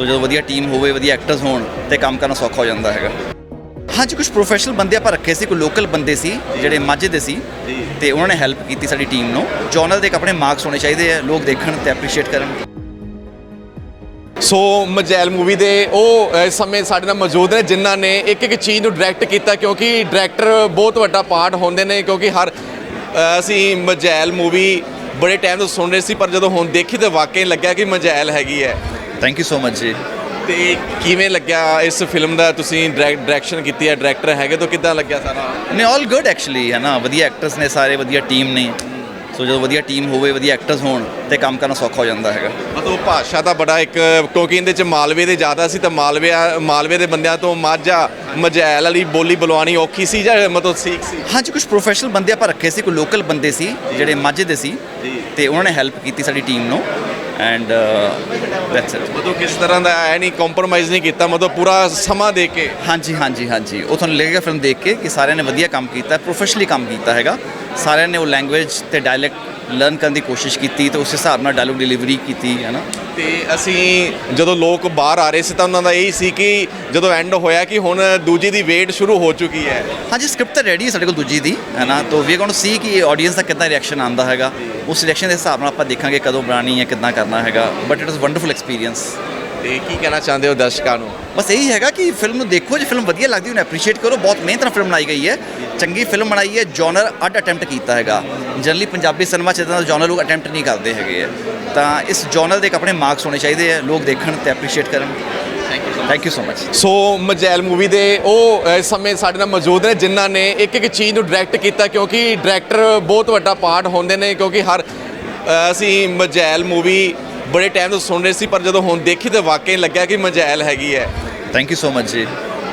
ਸੋ ਜਦੋਂ ਵਧੀਆ ਟੀਮ ਹੋਵੇ ਵਧੀਆ ਐਕਟਰਸ ਹੋਣ ਤੇ ਕੰਮ ਕਰਨਾ ਸੌਖਾ ਹੋ ਜਾਂਦਾ ਹੈਗਾ। ਹਾਂਜੀ ਕੁਝ ਪ੍ਰੋਫੈਸ਼ਨਲ ਬੰਦੇ ਆਪਾਂ ਰੱਖੇ ਸੀ ਕੋਈ ਲੋਕਲ ਬੰਦੇ ਸੀ ਜਿਹੜੇ ਮਾਝੇ ਦੇ ਸੀ ਤੇ ਉਹਨਾਂ ਨੇ ਹੈਲਪ ਕੀਤੀ ਸਾਡੀ ਟੀਮ ਨੂੰ। ਜਨਰਲ ਦੇ ਇੱਕ ਆਪਣੇ ਮਾਰਕਸ ਹੋਣੇ ਚਾਹੀਦੇ ਆ ਲੋਕ ਦੇਖਣ ਤੇ ਐਪਰੀਸ਼ੀਏਟ ਕਰਨ। ਸੋ ਮਜੈਲ ਮੂਵੀ ਦੇ ਉਹ ਇਸ ਸਮੇਂ ਸਾਡੇ ਨਾਲ ਮੌਜੂਦ ਨੇ ਜਿਨ੍ਹਾਂ ਨੇ ਇੱਕ ਇੱਕ ਚੀਜ਼ ਨੂੰ ਡਾਇਰੈਕਟ ਕੀਤਾ ਕਿਉਂਕਿ ਡਾਇਰੈਕਟਰ ਬਹੁਤ ਵੱਡਾ ਪਾਰਟ ਹੁੰਦੇ ਨੇ ਕਿਉਂਕਿ ਹਰ ਅਸੀਂ ਮਜੈਲ ਮੂਵੀ ਬੜੇ ਟਾਈਮ ਤੋਂ ਸੁਣ ਰਹੇ ਸੀ ਪਰ ਜਦੋਂ ਹੁਣ ਦੇਖੀ ਤਾਂ ਵਾਕਈ ਲੱਗਿਆ ਕਿ ਮਜੈਲ ਹੈਗੀ ਹੈ। ਥੈਂਕ ਯੂ ਸੋ ਮਚ ਜੀ ਤੇ ਕਿਵੇਂ ਲੱਗਿਆ ਇਸ ਫਿਲਮ ਦਾ? ਤੁਸੀਂ ਡਾਇਰੈਕਸ਼ਨ ਕੀਤੀ ਹੈ ਡਾਇਰੈਕਟਰ ਹੈਗੇ ਤਾਂ ਕਿੱਦਾਂ ਲੱਗਿਆ ਸਾਰਾ? ਨੇ ਆਲ ਗੁੱਡ ਐਕਚੁਅਲੀ ਹੈ ਨਾ? ਵਧੀਆ ਐਕਟਰਸ ਨੇ ਸਾਰੇ ਵਧੀਆ ਟੀਮ ਨੇ। ਸੋ ਜਦੋਂ ਵਧੀਆ ਟੀਮ ਹੋਵੇ ਵਧੀਆ ਐਕਟਰਸ ਹੋਣ ਤੇ ਕੰਮ ਕਰਨਾ ਸੌਖਾ ਹੋ ਜਾਂਦਾ ਹੈਗਾ। ਮਤਲਬ ਭਾਸ਼ਾ ਦਾ ਬੜਾ ਇੱਕ ਕਿਉਂਕਿ ਇਹਦੇ ਚ ਮਾਲਵੇ ਦੇ ਜ਼ਿਆਦਾ ਸੀ ਤਾਂ ਮਾਲਵੇ ਮਾਲਵੇ ਦੇ ਬੰਦਿਆਂ ਤੋਂ ਮਾਝਾ ਮਜੈਲ ਵਾਲੀ ਬੋਲੀ ਬੁਲਵਾਣੀ ਔਖੀ ਸੀ ਜਾਂ ਮਤਲਬ ਠੀਕ ਸੀ? ਹਾਂਜੀ ਕੁਝ ਪ੍ਰੋਫੈਸ਼ਨਲ ਬੰਦੇ ਆਪਾਂ ਰੱਖੇ ਸੀ ਕੋਈ ਲੋਕਲ ਬੰਦੇ ਸੀ ਜਿਹੜੇ ਮਾਝੇ ਦੇ ਸੀ ਤੇ ਉਹਨਾਂ ਨੇ ਹੈਲਪ ਕੀਤੀ ਸਾਡੀ ਟੀਮ ਨੂੰ। ਐਂਡ ਦੈਟਸ ਇਟ ਮਤਲਬ ਕਿਸ ਤਰ੍ਹਾਂ ਦਾ ਐ ਨਹੀਂ ਕੰਪਰੋਮਾਈਜ਼ ਨਹੀਂ ਕੀਤਾ ਮਤਲਬ ਪੂਰਾ ਸਮਾਂ ਦੇ ਕੇ? ਹਾਂਜੀ ਹਾਂਜੀ ਹਾਂਜੀ। ਉਹ ਤੁਹਾਨੂੰ ਲੱਗੇਗਾ ਫਿਲਮ ਦੇਖ ਕੇ ਕਿ ਸਾਰਿਆਂ ਨੇ ਵਧੀਆ ਕੰਮ ਕੀਤਾ ਪ੍ਰੋਫੈਸ਼ਨਲੀ ਕੰਮ ਕੀਤਾ ਹੈਗਾ। ਸਾਰਿਆਂ ਨੇ ਉਹ ਲੈਂਗੁਏਜ ਤੇ ਡਾਇਲੈਕਟ ਲਰਨ ਕਰਨ ਦੀ ਕੋਸ਼ਿਸ਼ ਕੀਤੀ ਤੇ ਉਸ ਹਿਸਾਬ ਨਾਲ ਡਾਇਲੌਗ ਡਿਲੀਵਰੀ ਕੀਤੀ ਹੈ ਨਾ? ਤੇ ਅਸੀਂ ਜਦੋਂ ਲੋਕ ਬਾਹਰ ਆ ਰਹੇ ਸੀ ਤਾਂ ਉਹਨਾਂ ਦਾ ਇਹ ਸੀ ਕਿ ਜਦੋਂ ਐਂਡ ਹੋਇਆ ਕਿ ਹੁਣ ਦੂਜੀ ਦੀ ਵੇਟ ਸ਼ੁਰੂ ਹੋ ਚੁੱਕੀ ਹੈ। ਹਾਂਜੀ ਸਕ੍ਰਿਪਟ ਤਾਂ ਰੈਡੀ ਹੈ ਸਾਡੇ ਕੋਲ ਦੂਜੀ ਦੀ ਹੈ ਨਾ? ਤਾਂ ਵੀ ਗੋਇੰ ਟੂ ਸੀ ਕਿ ਆਡੀਅנס ਦਾ ਕਿੰਨਾ ਰਿਐਕਸ਼ਨ ਆਉਂਦਾ ਹੈਗਾ। ਉਸ ਰਿਐਕਸ਼ਨ ਦੇ ਹਿਸਾਬ ਨਾਲ ਆਪਾਂ ਦੇਖਾਂਗੇ ਕਦੋਂ ਬਣਾਣੀ ਹੈ ਕਿੰਨਾ ਕਰਨਾ ਹੈਗਾ but it was wonderful experience ਤੇ ਕੀ ਕਹਿਣਾ ਚਾਹੁੰਦੇ ਹੋ ਦਰਸ਼ਕਾਂ ਨੂੰ? ਬਸ ਇਹੀ ਹੈਗਾ ਕਿ ਫਿਲਮ ਨੂੰ ਦੇਖੋ ਜੇ ਫਿਲਮ ਵਧੀਆ ਲੱਗਦੀ ਉਹਨੂੰ ਐਪਰੀਸ਼ੀਏਟ ਕਰੋ। ਬਹੁਤ ਮਿਹਨਤ ਨਾਲ ਫਿਲਮ ਬਣਾਈ ਗਈ ਹੈ। ਚੰਗੀ ਫਿਲਮ ਬਣਾਈ ਹੈ ਜਨਰ ਅੱਡ ਅਟੈਂਪਟ ਕੀਤਾ ਹੈਗਾ। ਜਨਰਲੀ ਪੰਜਾਬੀ ਸਿਨੇਮਾ 'ਚ ਇਦਾਂ ਦਾ ਜਨਰ ਲੋਕ ਅਟੈਂਪਟ ਨਹੀਂ ਕਰਦੇ ਹੈਗੇ ਤਾਂ ਇਸ ਜਨਰ ਦੇ ਇੱਕ ਆਪਣੇ ਮਾਰਕਸ ਹੋਣੇ ਚਾਹੀਦੇ ਆ ਲੋਕ ਦੇਖਣ ਤੇ ਐਪਰੀਸ਼ੀਏਟ ਕਰਨ। Thank you so much so Majhail movie ਦੇ ਉਹ ਇਸ ਸਮੇਂ ਸਾਡੇ ਨਾਲ ਮੌਜੂਦ ਨੇ ਜਿਨ੍ਹਾਂ ਨੇ ਇੱਕ ਇੱਕ ਚੀਜ਼ ਨੂੰ ਡਾਇਰੈਕਟ ਕੀਤਾ ਕਿਉਂਕਿ ਡਾਇਰੈਕਟਰ ਬਹੁਤ ਵੱਡਾ ਪਾਰਟ ਹੁੰਦੇ ਨੇ ਕਿਉਂਕਿ ਹਰ ਅਸੀਂ ਮਜੈਲ ਮੂਵੀ ਬੜੇ ਟਾਈਮ ਤੋਂ ਸੁਣ ਰਹੇ ਸੀ ਪਰ ਜਦੋਂ ਹੁਣ ਦੇਖੀ ਤਾਂ ਵਾਕਈ ਲੱਗਿਆ ਕਿ ਮਜੈਲ ਹੈਗੀ ਹੈ। ਥੈਂਕ ਯੂ ਸੋ ਮਚ ਜੀ।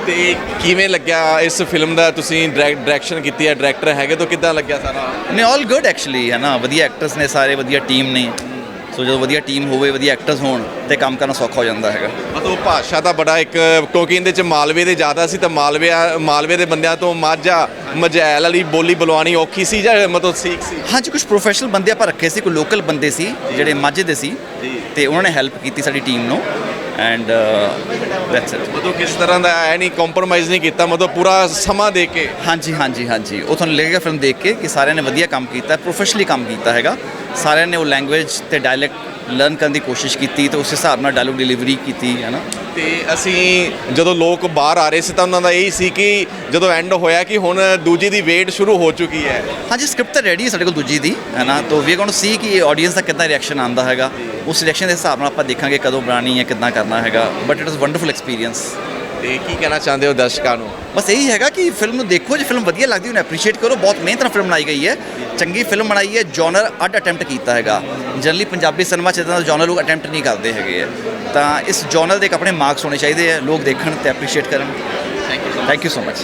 ਤੇ ਕਿਵੇਂ ਲੱਗਿਆ ਇਸ ਫਿਲਮ ਦਾ? ਤੁਸੀਂ ਡਾਇਰੈਕਸ਼ਨ ਕੀਤੀ ਹੈ ਡਾਇਰੈਕਟਰ ਹੈਗੇ ਤਾਂ ਕਿੱਦਾਂ ਲੱਗਿਆ ਸਾਰਾ? ਨੇ ਆਲ ਗੁੱਡ ਐਕਚੁਅਲੀ ਹੈ ਨਾ? ਵਧੀਆ ਐਕਟਰਸ ਨੇ ਸਾਰੇ ਵਧੀਆ ਟੀਮ ਨੇ। ਸੋ ਜਦੋਂ ਵਧੀਆ ਟੀਮ ਹੋਵੇ ਵਧੀਆ ਐਕਟਰਸ ਹੋਣ ਤੇ ਕੰਮ ਕਰਨਾ ਸੌਖਾ ਹੋ ਜਾਂਦਾ ਹੈਗਾ। ਮਤਲਬ ਭਾਸ਼ਾ ਦਾ ਬੜਾ ਇੱਕ ਕਿਉਂਕਿ ਇਹਦੇ ਚ ਮਾਲਵੇ ਦੇ ਜ਼ਿਆਦਾ ਸੀ ਤਾਂ ਮਾਲਵੇ ਮਾਲਵੇ ਦੇ ਬੰਦਿਆਂ ਤੋਂ ਮਾਝਾ ਮਜੈਲ ਵਾਲੀ ਬੋਲੀ ਬੁਲਵਾਣੀ ਔਖੀ ਸੀ ਜਾਂ ਮਤਲਬ ਠੀਕ ਸੀ? ਹਾਂਜੀ ਕੁਝ ਪ੍ਰੋਫੈਸ਼ਨਲ ਬੰਦੇ ਆਪਾਂ ਰੱਖੇ ਸੀ ਕੋਈ ਲੋਕਲ ਬੰਦੇ ਸੀ ਜਿਹੜੇ ਮਾਝੇ ਦੇ ਸੀ ਤੇ ਉਹਨਾਂ ਨੇ ਹੈਲਪ ਕੀਤੀ ਸਾਡੀ ਟੀਮ ਨੂੰ। ਐਂਡ ਦੈਟਸ ਇਟ ਮਤਲਬ ਕਿਸ ਤਰ੍ਹਾਂ ਦਾ ਐ ਨਹੀਂ ਕੰਪਰੋਮਾਈਜ਼ ਨਹੀਂ ਕੀਤਾ ਮਤਲਬ ਪੂਰਾ ਸਮਾਂ ਦੇ ਕੇ? ਹਾਂਜੀ ਹਾਂਜੀ ਹਾਂਜੀ। ਉਹ ਤੁਹਾਨੂੰ ਲੱਗੇਗਾ ਫਿਲਮ ਦੇਖ ਕੇ ਕਿ ਸਾਰਿਆਂ ਨੇ ਵਧੀਆ ਕੰਮ ਕੀਤਾ ਪ੍ਰੋਫੈਸ਼ਨਲੀ ਕੰਮ ਕੀਤਾ ਹੈਗਾ। ਸਾਰਿਆਂ ਨੇ ਉਹ ਲੈਂਗੁਏਜ ਤੇ ਡਾਇਲੈਕਟ ਲਰਨ ਕਰਨ ਦੀ ਕੋਸ਼ਿਸ਼ ਕੀਤੀ ਤੇ ਉਸ ਹਿਸਾਬ ਨਾਲ ਡਾਇਲੌਗ ਡਿਲੀਵਰੀ ਕੀਤੀ ਹੈ ਨਾ? ਤੇ ਅਸੀਂ ਜਦੋਂ ਲੋਕ ਬਾਹਰ ਆ ਰਹੇ ਸੀ ਤਾਂ ਉਹਨਾਂ ਦਾ ਇਹ ਸੀ ਕਿ ਜਦੋਂ ਐਂਡ ਹੋਇਆ ਕਿ ਹੁਣ ਦੂਜੀ ਦੀ ਵੇਟ ਸ਼ੁਰੂ ਹੋ ਚੁੱਕੀ ਹੈ। ਹਾਂਜੀ ਸਕ੍ਰਿਪਟ ਤਾਂ ਰੈਡੀ ਹੈ ਸਾਡੇ ਕੋਲ ਦੂਜੀ ਦੀ ਹੈ ਨਾ? ਤਾਂ ਵੀ ਗੋਇੰ ਟੂ ਸੀ ਕਿ ਆਡੀਅנס ਦਾ ਕਿੰਨਾ ਰਿਐਕਸ਼ਨ ਆਉਂਦਾ ਹੈਗਾ। ਉਸ ਰਿਐਕਸ਼ਨ ਦੇ ਹਿਸਾਬ ਨਾਲ ਆਪਾਂ ਦੇਖਾਂਗੇ ਕਦੋਂ ਬਣਾਣੀ ਹੈ ਕਿੰਨਾ ਕਰਨਾ ਹੈਗਾ but it was wonderful experience ਤੇ ਕੀ ਕਹਿਣਾ ਚਾਹੁੰਦੇ ਹੋ ਦਰਸ਼ਕਾਂ ਨੂੰ? ਬਸ ਇਹੀ ਹੈਗਾ ਕਿ ਫਿਲਮ ਨੂੰ ਦੇਖੋ ਜੇ ਫਿਲਮ ਵਧੀਆ ਲੱਗਦੀ ਉਹਨੂੰ ਐਪਰੀਸ਼ੀਏਟ ਕਰੋ। ਬਹੁਤ ਮਿਹਨਤ ਨਾਲ ਫਿਲਮ ਬਣਾਈ ਗਈ ਹੈ। ਚੰਗੀ ਫਿਲਮ ਬਣਾਈ ਹੈ ਜਨਰ ਅੱਡ ਅਟੈਂਪਟ ਕੀਤਾ ਹੈਗਾ। ਜਨਰਲੀ ਪੰਜਾਬੀ ਸਿਨੇਮਾ 'ਚ ਇਦਾਂ ਦਾ ਜਨਰ ਲੋਕ ਅਟੈਂਪਟ ਨਹੀਂ ਕਰਦੇ ਹੈਗੇ ਤਾਂ ਇਸ ਜਨਰ ਦੇ ਇੱਕ ਆਪਣੇ ਮਾਰਕਸ ਹੋਣੇ ਚਾਹੀਦੇ ਆ ਲੋਕ ਦੇਖਣ ਤੇ ਐਪਰੀਸ਼ੀਏਟ ਕਰਨ। Thank you so much